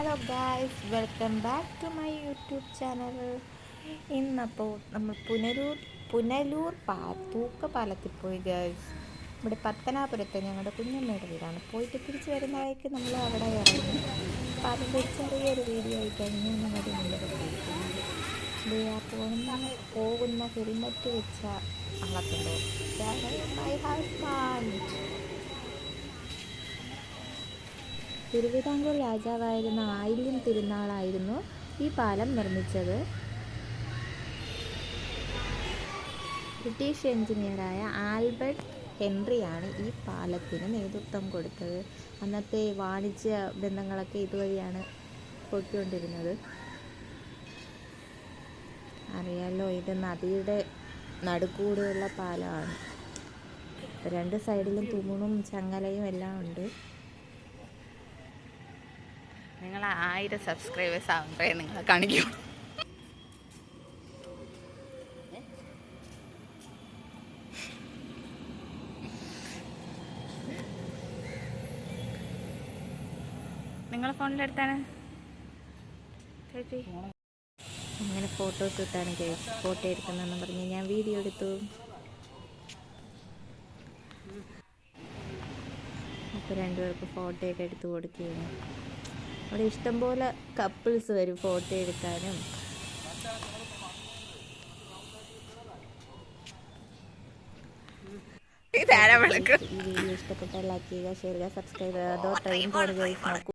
Hello guys welcome back to my YouTube channel ഇന്നപ്പോൾ നമ്മൾ പുനലൂർ പുനലൂർ പാ തൂക്കപാലത്തിൽ പോയി ഗായ്സ് ഇവിടെ പത്തനാപുരത്ത് ഞങ്ങളുടെ കുഞ്ഞമ്മയുടെ വീടാണ്. പോയിട്ട് തിരിച്ച് വരുന്ന നമ്മൾ അവിടെ ഇറങ്ങി. അപ്പോൾ അതിന്റെ ചെറിയൊരു വീഡിയോ ആയിട്ടാണ് ഞാൻ നിങ്ങളുടെ മുന്നിൽ പോയിരിക്കുന്നത് ദേ ആ പോകുന്ന പോകുന്ന ഹെൽമറ്റ് വെച്ച ആളത്തുണ്ടോ ഹസ്ബൻഡ് തിരുവിതാംകൂർ രാജാവായിരുന്ന ആയില്യം തിരുനാളായിരുന്നു ഈ പാലം നിർമ്മിച്ചത്. ബ്രിട്ടീഷ് എഞ്ചിനീയറായ ആൽബർട്ട് ഹെൻറിയാണ് ഈ പാലത്തിന് നേതൃത്വം കൊടുത്തത്. അന്നത്തെ വാണിജ്യ ബന്ധങ്ങളൊക്കെ ഇതുവഴിയാണ് പൊയ്ക്കൊണ്ടിരുന്നത്. അറിയാലോ ഇത് നദിയുടെ നടുക്കൂടെയുള്ള പാലമാണ്. രണ്ട് സൈഡിലും തൂണും ചങ്ങലയും എല്ലാം ഉണ്ട്. നിങ്ങൾ ആയിരം സബ്സ്ക്രൈബേഴ്സ് ആവുമ്പോഴേ നിങ്ങളെ കാണിക്കൂ നിങ്ങളെ ഫോണിലെടുത്താണ് ചേച്ചി. അങ്ങനെ ഫോട്ടോസ് ഇട്ടാണ് ചേച്ചി ഫോട്ടോ എടുക്കുന്നതെന്ന് പറഞ്ഞ് ഞാൻ വീഡിയോ എടുത്തു. അപ്പോൾ രണ്ടുപേർക്ക് ഫോട്ടോ ഒക്കെ എടുത്തു കൊടുക്കുകയാണ്. അവിടെ ഇഷ്ടംപോലെ കപ്പിൾസ് വരും ഫോട്ടോ എടുക്കാനും. വീഡിയോ ഇഷ്ടപ്പെട്ടാൽ ലൈക്ക് ചെയ്യുക ഷെയർ ചെയ്യുക സബ്സ്ക്രൈബ് ചെയ്യുക. അതോ നോക്കൂ.